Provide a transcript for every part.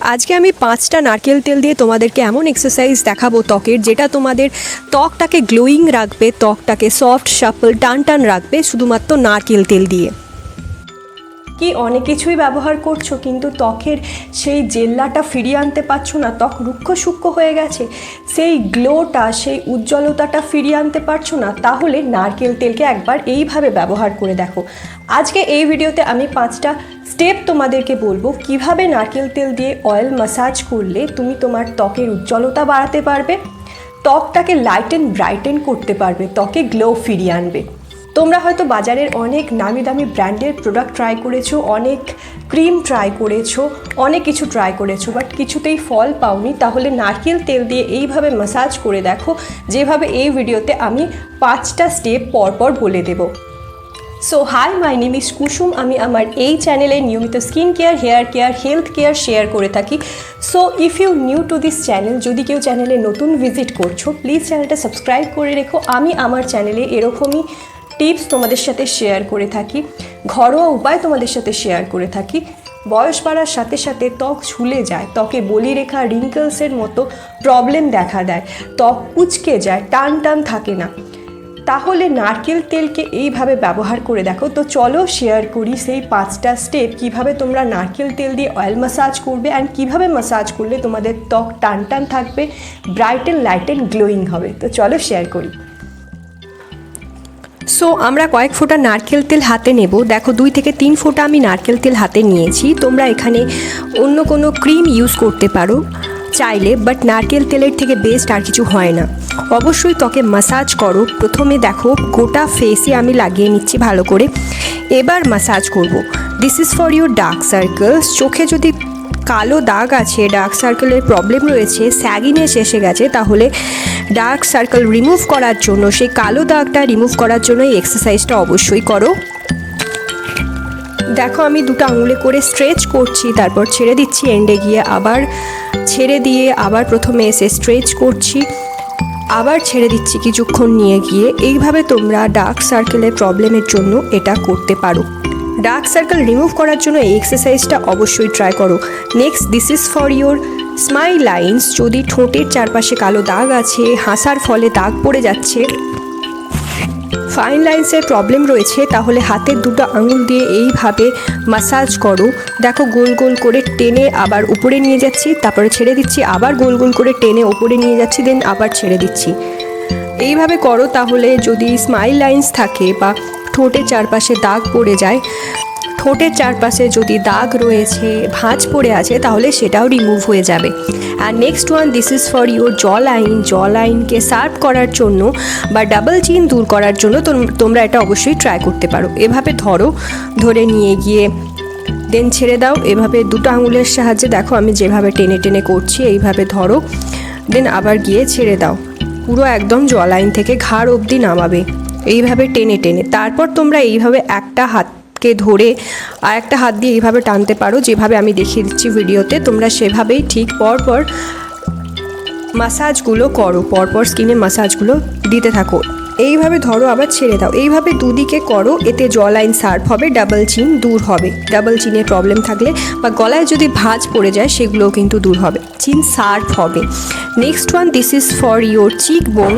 আজকে আমি পাঁচটা নারকেল তেল দিয়ে তোমাদেরকে এমন এক্সারসাইজ দেখাবো ত্বকের, যেটা তোমাদের ত্বকটাকে গ্লোয়িং রাখবে, ত্বকটাকে সফট শাপল টান টান রাখবে শুধুমাত্র নারকেল তেল দিয়ে। কি অনেক কিছুই ব্যবহার করছ, কিন্তু ত্বকের সেই জেল্লাটা ফিরিয়ে আনতে পারছ না, ত্বক রুক্ষ সূক্ষ্ম হয়ে গেছে। সেই গ্লোটা সেই উজ্জ্বলতাটা ফিরিয়ে আনতে পারছ না, তাহলে নারকেল তেলকে একবার এইভাবে ব্যবহার করে দেখো। আজকে এই ভিডিওতে আমি পাঁচটা স্টেপ তোমাদেরকে বলব, কীভাবে নারকেল তেল দিয়ে অয়েল মাসাজ করলে তুমি তোমার ত্বকের উজ্জ্বলতা বাড়াতে পারবে। ত্বকটাকে লাইটেন ব্রাইটেন করতে পারবে, ত্বকে গ্লো ফিরিয়ে আনবে। তোমরা হয়তো বাজারের অনেক নামি দামি ব্র্যান্ডের প্রোডাক্ট ট্রাই করেছ, অনেক ক্রিম ট্রাই করেছ, অনেক কিছু ট্রাই করেছ বাট কিছুতেই ফল পাওনি। তাহলে নারকেল তেল দিয়ে এইভাবে মাসাজ করে দেখো, যেভাবে এই ভিডিওতে আমি পাঁচটা স্টেপ পরপর বলে দেবো। So hi my name is Kusum. আমি আমার এই চ্যানেলে নিয়মিত skin care hair care health care share করে থাকি। So if you new to this channel যদি কেউ চ্যানেলে নতুন ভিজিট করছ প্লিজ চ্যানেলটা সাবস্ক্রাইব করে রেখো। আমি আমার চ্যানেলে এরকমই টিপস তোমাদের সাথে শেয়ার করে থাকি, ঘরোয়া উপায় তোমাদের সাথে শেয়ার করে থাকি। বয়স বাড়ার সাথে সাথে ত্বক ঝুলে যায়, ত্বকে বলিরেখা রিঙ্কলসের মতো প্রবলেম দেখা দেয়, ত্বক কুচকে যায়, টান টান থাকে না। তাহলে নারকেল তেলকে এইভাবে ব্যবহার করে দেখো। তো চলো শেয়ার করি সেই পাঁচটা স্টেপ কীভাবে তোমরা নারকেল তেল দিয়ে অয়েল মাসাজ করবে অ্যান্ড কীভাবে মাসাজ করলে তোমাদের ত্বক টান টান থাকবে bright and light and glowing হবে। তো চলো শেয়ার করি। সো আমরা কয়েক ফোঁটা নারকেল তেল হাতে নেব। দেখো, দুই থেকে তিন ফোঁটা আমি নারকেল তেল হাতে নিয়েছি। তোমরা এখানে অন্য কোনো ক্রিম ইউজ করতে পারো চাইলে, বাট নারকেল তেলের থেকে বেস্ট আর কিছু হয় না। অবশ্যই ত্বকে মাসাজ করো। প্রথমে দেখো, গোটা ফেসে আমি লাগিয়ে নিচ্ছি ভালো করে। এবার মাসাজ করব। This is for your dark circles চোখে যদি কালো দাগ আছে ডার্ক সার্কেলের প্রবলেম রয়েছে স্যাগিনেস এসে গেছে, তাহলে ডার্ক সার্কেল রিমুভ করার জন্য, সেই কালো দাগটা রিমুভ করার জন্য এই এক্সারসাইজটা অবশ্যই করো। দেখো, আমি দুটো আঙুলে করে স্ট্রেচ করছি, তারপর ছেড়ে দিচ্ছি এন্ডে গিয়ে আবার ছেড়ে দিয়ে আবার প্রথমে এসে স্ট্রেচ করছি, আবার ছেড়ে দিচ্ছি কিছুক্ষণ নিয়ে গিয়ে। এইভাবে তোমরা ডার্ক সার্কেলের প্রবলেমের জন্য এটা করতে পারো। ডার্ক সার্কেল রিমুভ করার জন্য এই এক্সারসাইজটা অবশ্যই ট্রাই করো। Next this is for your smile lines যদি ঠোঁটের চারপাশে কালো দাগ আছে, হাসার ফলে দাগ পড়ে যাচ্ছে। ফাইন লাইন্সের প্রবলেম রয়েছে, তাহলে হাতের দুটো আঙুল দিয়ে এইভাবে মাসাজ করো। দেখো, গোল গোল করে টেনে আবার উপরে নিয়ে যাচ্ছি, তারপরে ছেড়ে দিচ্ছি, আবার গোল গোল করে টেনে উপরে নিয়ে যাচ্ছি দেন আবার ছেড়ে দিচ্ছি। এইভাবে করো, তাহলে যদি স্মাইল লাইন্স থাকে বা ঠোঁটের চারপাশে দাগ পড়ে যায় ঠোঁটের চারপাশে যদি দাগ রয়েছে, ভাঁজ পড়ে আছে, তাহলে সেটাও রিমুভ হয়ে যাবে। আর next one this is for your jawline জ লাইনকে সার্ভ করার জন্য বা ডাবল চিন দূর করার জন্য তোম- তোমরা এটা অবশ্যই ট্রাই করতে পারো। এভাবে ধরো, ধরে নিয়ে গিয়ে দেন ছেড়ে দাও। এভাবে দুটো আঙুলের সাহায্যে দেখো, আমি যেভাবে টেনে টেনে করছি, এইভাবে ধরো। দেন আবার গিয়ে ছেড়ে দাও। পুরো একদম জ লাইন থেকে ঘাড় অবধি নামাবে। এইভাবে টেনে টেনে। তারপর তোমরা এইভাবে একটা হাতকে ধরে আর একটা হাত দিয়ে এইভাবে টানতে পারো, যেভাবে আমি দেখিয়ে দিচ্ছি ভিডিওতে, তোমরা সেভাবেই ঠিক পর পর মাসাজগুলো করো, পরপর স্কিনে মাসাজগুলো দিতে থাকো। এইভাবে ধরো, আবার ছেড়ে দাও। এইভাবে দুদিকে করো, এতে জ লাইন সার্ভ হবে ডাবল চিন দূর হবে। ডাবল চিনের প্রবলেম থাকলে বা গলায় যদি ভাঁজ পড়ে যায়, সেগুলোও কিন্তু দূর হবে। চিন সার্ভ হবে। Next one this is for your cheekbone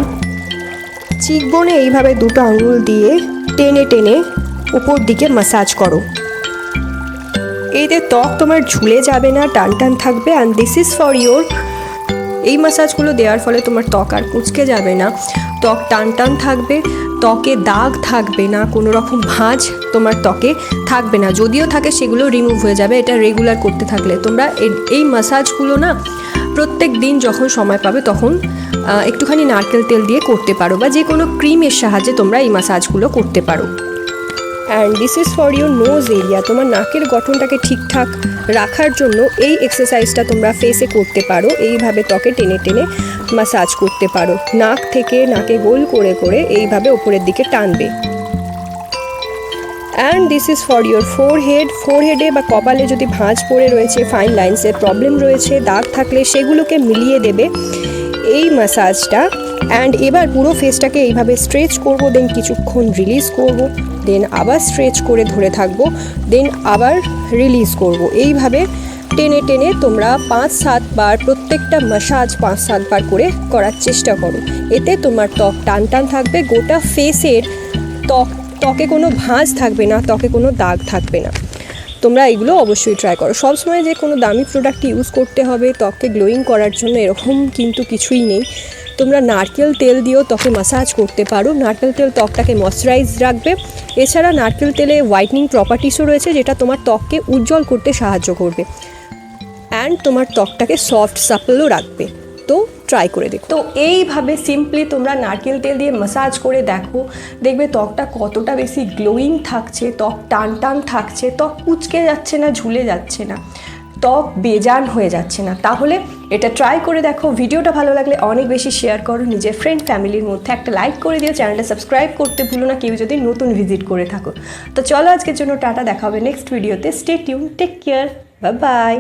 চিক বোনে এইভাবে দুটো আঙুল দিয়ে টেনে টেনে উপর দিকে মাসাজ করো। এতে ত্বক তোমার ঝুলে যাবে না, টান টান থাকবে and this is for your এই মাসাজগুলো দেওয়ার ফলে তোমার ত্বক আর কুচকে যাবে না। ত্বক টান টান থাকবে, ত্বকে দাগ থাকবে না, কোনো রকম ভাঁজ তোমার ত্বকে থাকবে না। যদিও থাকে সেগুলো রিমুভ হয়ে যাবে, এটা রেগুলার করতে থাকলে। তোমরা এই মাসাজগুলো না, প্রত্যেক দিন যখন সময় পাবে তখন একটুখানি নারকেল তেল দিয়ে করতে পারো, বা যে কোনো ক্রিমের সাহায্যে তোমরা এই মাসাজগুলো করতে পারো। And this is for your nose area তোমার নাকের গঠনটাকে ঠিকঠাক রাখার জন্য এই এক্সারসাইজটা তোমরা ফেসে করতে পারো। এইভাবে ত্বকে টেনে টেনে মাসাজ করতে পারো। নাক থেকে নাকে গোল করে করে এইভাবে ওপরের দিকে টানবে। And this is for your forehead four হেডে বা কপালে যদি ভাঁজ পড়ে রয়েছে ফাইন লাইন্সের প্রবলেম রয়েছে, দাগ থাকলে সেগুলোকে মিলিয়ে দেবে। এই মাসাজটা অ্যান্ড এবার পুরো ফেসটাকে এইভাবে স্ট্রেচ করব দেন কিছুক্ষণ রিলিজ করব দেন আবার স্ট্রেচ করে ধরে থাকব দেন আবার রিলিজ করব। এইভাবে টেনে টেনে তোমরা পাঁচ সাতবার প্রত্যেকটা মাসাজ পাঁচ সাতবার করে করার চেষ্টা করো। এতে তোমার ত্বক টান টান থাকবে, গোটা ফেসের ত্বক, ত্বকে কোনো ভাঁজ থাকবে না, ত্বকে কোনো দাগ থাকবে না। তোমরা এগুলো অবশ্যই ট্রাই করো। সবসময় যে কোনো দামি প্রোডাক্ট ইউজ করতে হবে, ত্বককে গ্লোয়িং করার জন্য এরকম কিন্তু কিছুই নেই। তোমরা নারকেল তেল দিয়েও ত্বকে মাসাজ করতে পারো। নারকেল তেল ত্বকটাকে ময়শ্চারাইজ রাখবে। এছাড়া নারকেল তেলে হোয়াইটনিং প্রপার্টিসও রয়েছে, যেটা তোমার ত্বককে উজ্জ্বল করতে সাহায্য করবে। অ্যান্ড তোমার ত্বকটাকে সফট সাপলও রাখবে। তো ট্রাই করে দেখো। তো এইভাবে সিম্পলি তোমরা নারকেল তেল দিয়ে মাসাজ করে দেখো, দেখবে ত্বকটা কতটা বেশি গ্লোয়িং থাকছে, ত্বক টান টান থাকছে, ত্বক কুচকে যাচ্ছে না, ঝুলে যাচ্ছে না, ত্বক বেজান হয়ে যাচ্ছে না। তাহলে এটা ট্রাই করে দেখো। ভিডিওটা ভালো লাগলে অনেক বেশি শেয়ার করো, নিজের ফ্রেন্ড ফ্যামিলির মধ্যে একটা লাইক করে দিও চ্যানেলটা সাবস্ক্রাইব করতে ভুলো না, কেউ যদি নতুন ভিজিট করে থাকো। তো চলো আজকের জন্য টাটা, দেখা হবে নেক্সট ভিডিওতে stay tune take care bye bye